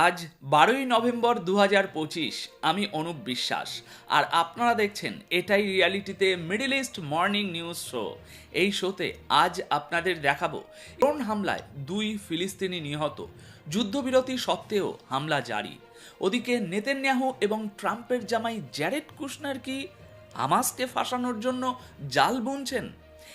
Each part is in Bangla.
আজ বারোই নভেম্বর দু পঁচিশ, আমি অনুপ বিশ্বাস। আর আপনারা দেখছেন এটাই রিয়ালিটিতে middle east morning news show. এই শোতে আজ আপনাদের দেখাবো ড্রোন হামলায় দুই ফিলিস্তিনি নিহত। যুদ্ধবিরতি সত্ত্বেও হামলা জারি। ওদিকে নেতেন্যাহু এবং ট্রাম্পের জামাই জ্যারেড কুশনার কি হামাসকে ফাঁসানোর জন্য জাল বুনছেন?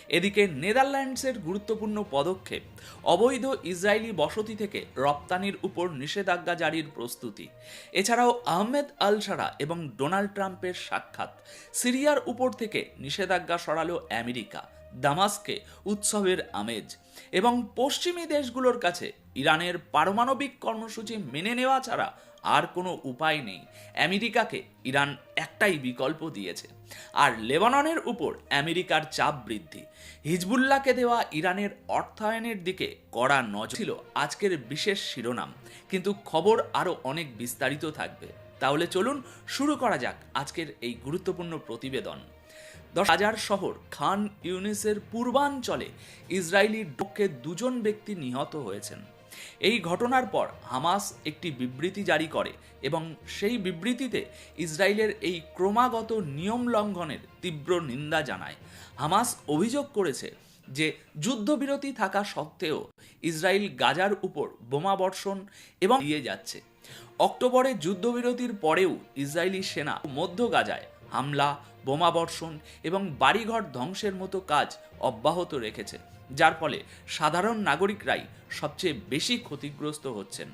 এদিকে নেদারল্যান্ডসের গুরুত্বপূর্ণ পদক্ষেপ, অবৈধ ইসরায়েলি বসতি থেকে রপ্তানির উপর নিষেধাজ্ঞা জারির প্রস্তুতি। এছাড়াও আহমেদ আল সারা এবং ডোনাল্ড ট্রাম্পের সাক্ষাৎ। সিরিয়ার উপর থেকে নিষেধাজ্ঞা সরালো আমেরিকা, দামাসকে উৎসবের আমেজ এবং পশ্চিমী দেশগুলোর কাছে ইরানের পারমাণবিক কর্মসূচি মেনে নেওয়া ছাড়া আর কোনো উপায় নেই। আমেরিকাকে ইরান একটাই বিকল্প দিয়েছে। আর লেবাননের উপর আমেরিকার চাপ বৃদ্ধি। হিজবুল্লাহকে দেওয়া ইরানের অর্থায়নের দিকে কড়া নজর ছিল আজকের বিশেষ শিরোনাম। কিন্তু খবর আরও অনেক বিস্তারিত থাকবে। তাহলে চলুন শুরু করা যাক আজকের এই গুরুত্বপূর্ণ প্রতিবেদন। দশ হাজার শহর খান ইউনিসের পূর্বাঞ্চলে ইসরায়েলি পক্ষে দুজন ব্যক্তি নিহত হয়েছেন। এই ঘটনার পর হামাস একটি বিবৃতি জারি করে এবং সেই বিবৃতিতে ইসরায়েলের এই ক্রমাগত নিয়ম লঙ্ঘনের তীব্র নিন্দা জানায়। হামাস অভিযোগ করেছে যে যুদ্ধবিরতি থাকা সত্ত্বেও ইসরায়েল গাজার উপর বোমা বর্ষণ এবং দিয়ে যাচ্ছে। অক্টোবরে যুদ্ধবিরতির পরেও ইসরায়েলি সেনা মধ্য গাজায় হামলা বোমা বর্ষণ এবং বাড়িঘর ধ্বংসের মতো কাজ অব্যাহত রেখেছে, যার ফলে সাধারণ নাগরিকরাই সবচেয়ে বেশি ক্ষতিগ্রস্ত হচ্ছেন।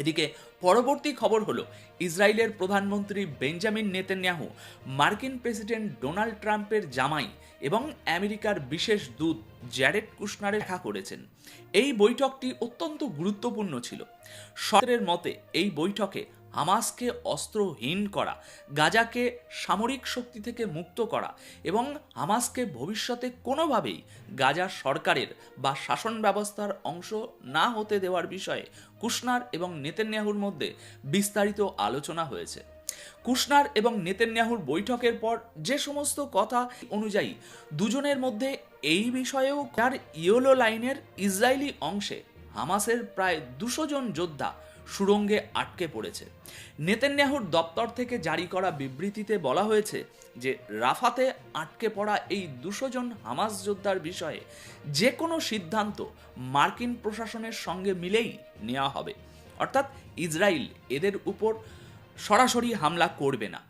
এদিকে পরবর্তী খবর হলো, ইসরায়েলের প্রধানমন্ত্রী বেঞ্জামিন নেতানিয়াহু, মার্কিন প্রেসিডেন্ট ডোনাল্ড ট্রাম্পের জামাই এবং আমেরিকার বিশেষ দূত জ্যারেড কুশনারের দেখা করেছেন। এই বৈঠকটি অত্যন্ত গুরুত্বপূর্ণ ছিল। সরকারের মতে, এই বৈঠকে হামাসকে অস্ত্রহীন করা, গাজাকে সামরিক শক্তি থেকে মুক্ত করা এবং হামাসকে ভবিষ্যতে কোনোভাবেই গাজা সরকারের বা শাসন ব্যবস্থার অংশ না হতে দেওয়ার বিষয়ে কুশনার এবং নেতেন্যাহুর মধ্যে বিস্তারিত আলোচনা হয়েছে। কুশনার এবং নেতেন্যাহুর বৈঠকের পর যে সমস্ত কথা অনুযায়ী দুজনের মধ্যে এই বিষয়েও তার ইয়োলো লাইনের ইসরায়েলি অংশে হামাসের প্রায় দুশো জন যোদ্ধা সুড়ঙ্গে আটকে পড়েছে। নেতেন্যাহুর দপ্তর থেকে জারি করা বিবৃতিতে বলা হয়েছে যে, রাফাতে আটকে পড়া এই দুশো জন হামাস যোদ্ধার বিষয়ে যে কোনো সিদ্ধান্ত মার্কিন প্রশাসনের সঙ্গে মিলেই নেওয়া হবে। অর্থাৎ ইসরায়েল এদের উপর সরাসরি হামলা করবে না।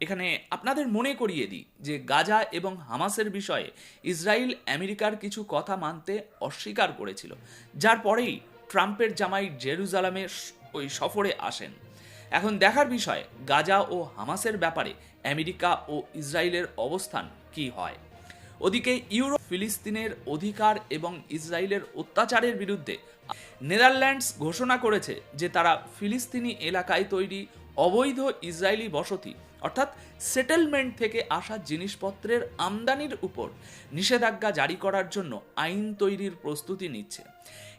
এখানে আপনাদের মনে করিয়ে দিই যে, গাজা এবং হামাসের বিষয়ে ইসরায়েল আমেরিকার কিছু কথা মানতে অস্বীকার করেছিল। যার পরেই ট্রাম্পের জামাই জেরুজালামে ওই সফরে আসেন। এখন দেখার বিষয়, গাজা ও হামাসের ব্যাপারে আমেরিকা ও ইসরায়েলের অবস্থান কি হয়? ওদিকে ইউরোপ, ফিলিস্তিনের অধিকার এবং ইসরায়েলের অত্যাচারের বিরুদ্ধে নেদারল্যান্ডস ঘোষণা করেছে যে তারা ফিলিস্তিনি এলাকায় তৈরি অবৈধ ইসরায়েলি বসতি অর্থাৎ সেটেলমেন্ট থেকে আসা জিনিসপত্রের আমদানির উপর নিষেধাজ্ঞা জারি করার জন্য আইন তৈরির প্রস্তুতি নিচ্ছে।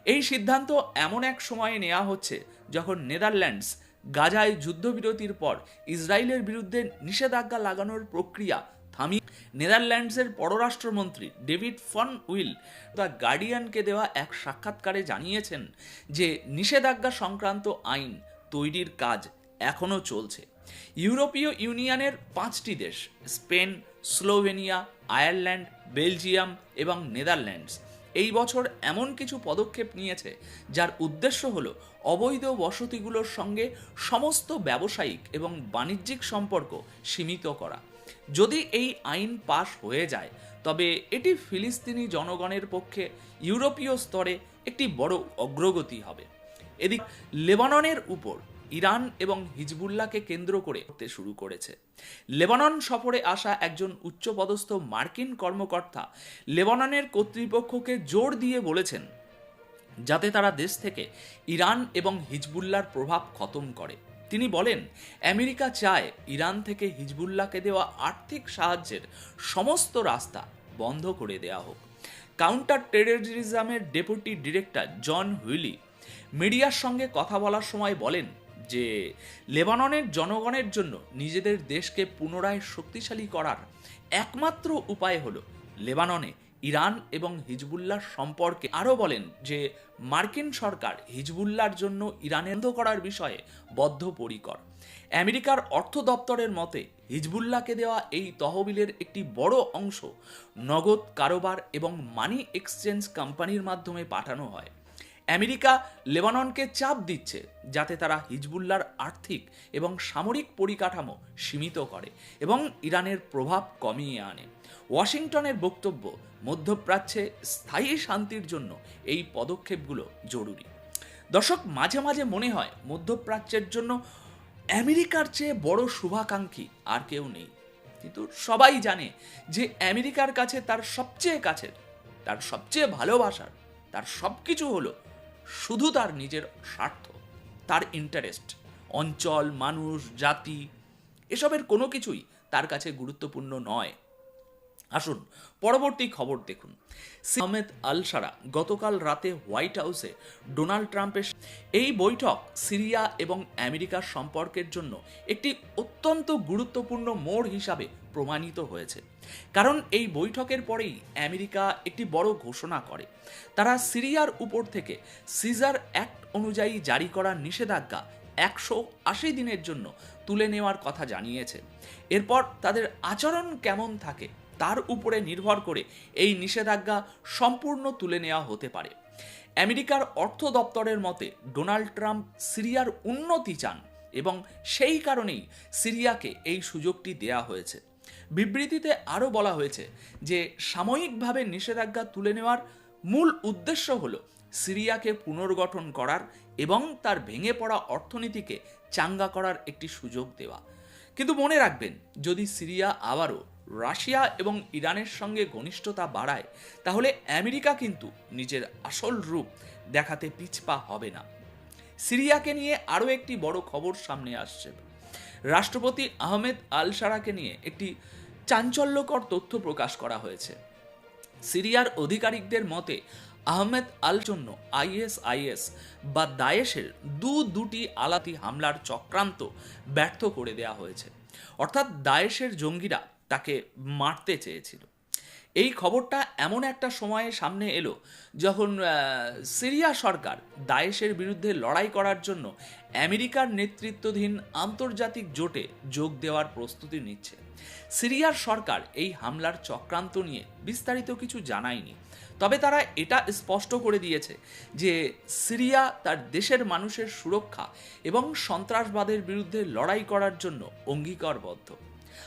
এই সিদ্ধান্ত এমন এক সময়ে নেওয়া হচ্ছে যখন নেদারল্যান্ডস গাজায় যুদ্ধবিরতির পর ইসরায়েলের বিরুদ্ধে নিষেধাজ্ঞা লাগানোর প্রক্রিয়া থামি নেদারল্যান্ডসের পররাষ্ট্রমন্ত্রী ডেভিড ফন উইল দ্য গার্ডিয়ানকে দেওয়া এক সাক্ষাৎকারে জানিয়েছেন যে নিষেধাজ্ঞা সংক্রান্ত আইন তৈরির কাজ এখনও চলছে। ইউরোপীয় ইউনিয়নের পাঁচটি দেশ, স্পেন, স্লোভেনিয়া, আয়ারল্যান্ড, বেলজিয়াম এবং নেদারল্যান্ডস। এই বছর এমন কিছু পদক্ষেপ নিয়েছে, যার উদ্দেশ্য হল অবৈধ বসতিগুলোর সঙ্গে সমস্ত ব্যবসায়িক এবং বাণিজ্যিক সম্পর্ক সীমিত করা। যদি এই আইন পাশ হয়ে যায়, তবে এটি ফিলিস্তিনি জনগণের পক্ষে ইউরোপীয় স্তরে একটি বড় অগ্রগতি হবে। এদিক, লেবাননের উপর ইরান এবং হিজবুল্লাহকে কেন্দ্র করে করতে শুরু করেছে। লেবানন সফরে আসা একজন উচ্চপদস্থ মার্কিন কর্মকর্তা লেবাননের কর্তৃপক্ষকে জোর দিয়ে বলেছেন, যাতে তারা দেশ থেকে ইরান এবং হিজবুল্লাহর প্রভাব খতম করে। তিনি বলেন, আমেরিকা চায় ইরান থেকে হিজবুল্লাহকে দেওয়া আর্থিক সাহায্যের সমস্ত রাস্তা বন্ধ করে দেওয়া হোক। কাউন্টার টেররিজমের ডেপুটি ডিরেক্টর জন হুইলি মিডিয়ার সঙ্গে কথা বলার সময় বলেন যে লেবাননের জনগণের জন্য নিজেদের দেশকে পুনরায় শক্তিশালী করার একমাত্র উপায় হলো লেবাননে ইরান এবং হিজবুল্লাহ সম্পর্কে আরও বলেন যে মার্কিন সরকার হিজবুল্লাহর জন্য ইরানের বন্ধ করার বিষয়ে বদ্ধপরিকর। আমেরিকার অর্থ দপ্তরের মতে, হিজবুল্লাহকে দেওয়া এই তহবিলের একটি বড় অংশ নগদ কারোবার এবং মানি এক্সচেঞ্জ কোম্পানির মাধ্যমে পাঠানো হয়। আমেরিকা লেবাননকে চাপ দিচ্ছে যাতে তারা হিজবুল্লার আর্থিক এবং সামরিক পরিকাঠামো সীমিত করে এবং ইরানের প্রভাব কমিয়ে আনে। ওয়াশিংটনের বক্তব্য, মধ্যপ্রাচ্যে স্থায়ী শান্তির জন্য এই পদক্ষেপগুলো জরুরি। দর্শক, মাঝে মাঝে মনে হয় মধ্যপ্রাচ্যের জন্য আমেরিকার চেয়ে বড় শুভাকাঙ্ক্ষী আর কেউ নেই। কিন্তু সবাই জানে যে আমেরিকার কাছে তার সবচেয়ে কাছের, তার সবচেয়ে ভালোবাসার, তার সব কিছু হলো শুধু তার নিজের স্বার্থ, তার ইন্টারেস্ট অঞ্চল, মানুষ, জাতি, এসবের কোনো কিছুই তার কাছে গুরুত্বপূর্ণ নয়। আসুন, পরবর্তী খবর দেখুন। আহমেদ আলসারা গতকাল রাতে হোয়াইট হাউসে ডোনাল্ড ট্রাম্পের এই বৈঠক সিরিয়া এবং আমেরিকার সম্পর্কের জন্য একটি অত্যন্ত গুরুত্বপূর্ণ মোড় হিসাবে প্রমাণিত হয়েছে। কারণ এই বৈঠকের পরেই আমেরিকা একটি বড় ঘোষণা করে। তারা সিরিয়ার উপর থেকে সিজার অ্যাক্ট অনুযায়ী জারি করা নিষেধাজ্ঞা একশো আশি দিনের জন্য তুলে নেওয়ার কথা জানিয়েছে। এরপর তাদের আচরণ কেমন থাকে তার উপরে নির্ভর করে এই নিষেধাজ্ঞা সম্পূর্ণ তুলে নেওয়া হতে পারে। আমেরিকার অর্থ দপ্তরের মতে, ডোনাল্ড ট্রাম্প সিরিয়ার উন্নতি চান এবং সেই কারণেই সিরিয়াকে এই সুযোগটি দেয়া হয়েছে। বিবৃতিতে আরও বলা হয়েছে যে, সাময়িকভাবে নিষেধাজ্ঞা তুলে নেওয়ার মূল উদ্দেশ্য হল সিরিয়াকে পুনর্গঠন করার এবং তার ভেঙে পড়া অর্থনীতিকে চাঙ্গা করার একটি সুযোগ দেওয়া। কিন্তু মনে রাখবেন, যদি সিরিয়া আবারও রাশিয়া এবং ইরানের সঙ্গে ঘনিষ্ঠতা বাড়ায়, তাহলে আমেরিকা কিন্তু নিজের আসল রূপ দেখাতে পিছপা হবে না। সিরিয়াকে নিয়ে আরও একটি বড় খবর সামনে আসছে। রাষ্ট্রপতি আহমেদ আল সারাকে নিয়ে একটি চাঞ্চল্যকর তথ্য প্রকাশ করা হয়েছে। সিরিয়ার আধিকারিকদের মতে, আহমেদ আল জন্য আইএসআইএস বা দায়েশের দু দুটি আলাতি হামলার চক্রান্ত ব্যর্থ করে দেয়া হয়েছে। অর্থাৎ দায়েশের জঙ্গিরা তাকে মারতে চেয়েছিল। এই খবরটা এমন একটা সময়ে সামনে এলো যখন সিরিয়া সরকার দায়েশের বিরুদ্ধে লড়াই করার জন্য আমেরিকার নেতৃত্বাধীন আন্তর্জাতিক জোটে যোগ দেওয়ার প্রস্তুতি নিচ্ছে। সিরিয়ার সরকার এই হামলার চক্রান্ত নিয়ে বিস্তারিত কিছু জানায়নি। তবে তারা এটা স্পষ্ট করে দিয়েছে যে সিরিয়া তার দেশের মানুষের সুরক্ষা এবং সন্ত্রাসবাদের বিরুদ্ধে লড়াই করার জন্য অঙ্গীকারবদ্ধ।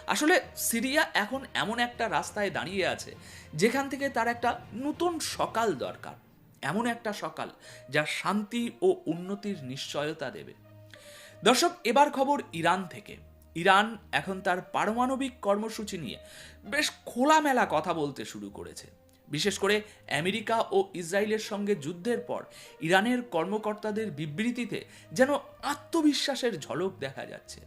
আসলে সিরিয়া এখন এমন একটা রাস্তায় দাঁড়িয়ে আছে, যেখান থেকে তার একটা নতুন সকাল দরকার। এমন একটা সকাল যা শান্তি ও উন্নতির নিশ্চয়তা দেবে। দর্শক, এবার খবর ইরান থেকে। ইরান এখন তার পারমাণবিক কর্মসূচি নিয়ে বেশ খোলামেলা কথা বলতে শুরু করেছে। বিশেষ করে আমেরিকা ও ইসরায়েলের সঙ্গে যুদ্ধের পর ইরানের কর্মকর্তাদের বিবৃতিতে যেন আত্মবিশ্বাসের ঝলক দেখা যাচ্ছে।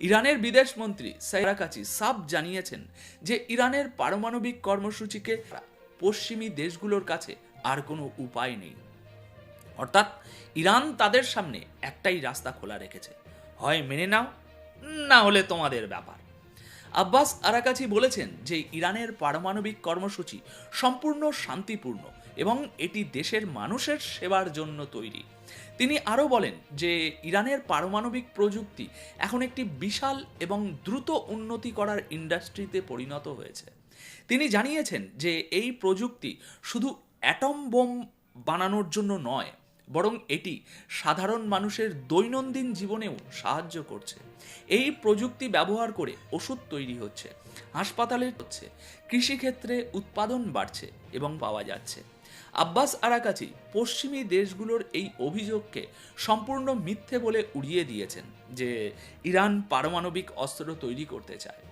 ইরানের বিদেশ মন্ত্রী সাইরাকাচি সাব জানিয়েছেন যে ইরানের পারমাণবিক কর্মসূচিকে পশ্চিমী দেশগুলোর কাছে আর কোনো উপায় নেই। অর্থাৎ ইরান তাদের সামনে একটাই রাস্তা খোলা রেখেছে। হয় মেনে নাও, না হলে তোমাদের ব্যাপার। আব্বাস আরাকাচি বলেছেন যে ইরানের পারমাণবিক কর্মসূচি সম্পূর্ণ শান্তিপূর্ণ এবং এটি দেশের মানুষের সেবার জন্য তৈরি। তিনি আরও বলেন যে, ইরানের পারমাণবিক প্রযুক্তি এখন একটি বিশাল এবং দ্রুত উন্নতি করার ইন্ডাস্ট্রিতে পরিণত হয়েছে। তিনি জানিয়েছেন যে, এই প্রযুক্তি শুধু অ্যাটম বোম বানানোর জন্য নয়, বরং এটি সাধারণ মানুষের দৈনন্দিন জীবনেও সাহায্য করছে। এই প্রযুক্তি ব্যবহার করে ওষুধ তৈরি হচ্ছে হাসপাতালে হচ্ছে, কৃষিক্ষেত্রে উৎপাদন বাড়ছে এবং পাওয়া যাচ্ছে। আব্বাস আরাকাচি পশ্চিমী দেশগুলোর এই অভিযোগকে সম্পূর্ণ মিথ্যে বলে উড়িয়ে দিয়েছেন যে ইরান পারমাণবিক অস্ত্র তৈরি করতে চায়।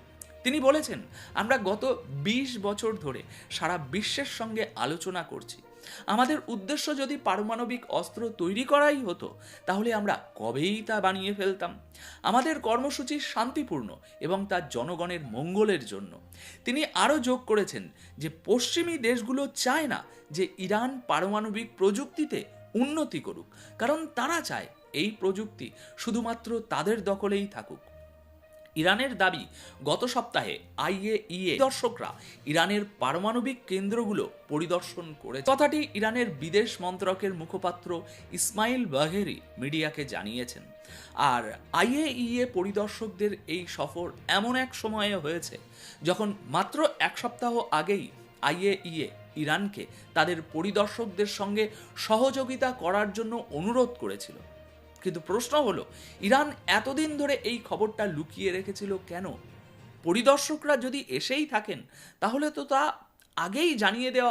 তিনি বলেছেন, আমরা গত ২০ বছর ধরে সারা বিশ্বের সঙ্গে আলোচনা করছি। আমাদের উদ্দেশ্য যদি পারমাণবিক অস্ত্র তৈরি করাই হতো, তাহলে আমরা কবেই তা বানিয়ে ফেলতাম? আমাদের কর্মসূচি শান্তিপূর্ণ এবং তার জনগণের মঙ্গলের জন্য। তিনি আরও যোগ করেছেন যে পশ্চিমী দেশগুলো চায় না যে ইরান পারমাণবিক প্রযুক্তিতে উন্নতি করুক, কারণ তারা চায় এই প্রযুক্তি শুধুমাত্র তাদের দখলেই থাকুক। ইরানের দাবি, গত সপ্তাহে আইএইএ দর্শকরা ইরানের পারমাণবিক কেন্দ্রগুলো পরিদর্শন করে কথাটি ইরানের বিদেশ মন্ত্রকের মুখপাত্র ইসমাইল বাঘেরি মিডিয়াকে জানিয়েছেন। আর আইএইএ পরিদর্শকদের এই সফর এমন এক সময়ে হয়েছে, যখন মাত্র এক সপ্তাহ আগেই আইএইএ ইরানকে তাদের পরিদর্শকদের সঙ্গে সহযোগিতা করার জন্য অনুরোধ করেছিল। কিন্তু প্রশ্ন হলো, ইরান এতদিন ধরে এই খবরটা লুকিয়ে রেখেছিল কেন? পরিদর্শকরা যদি এসেই থাকেন, তাহলে তো তা আগেই জানিয়ে দেওয়া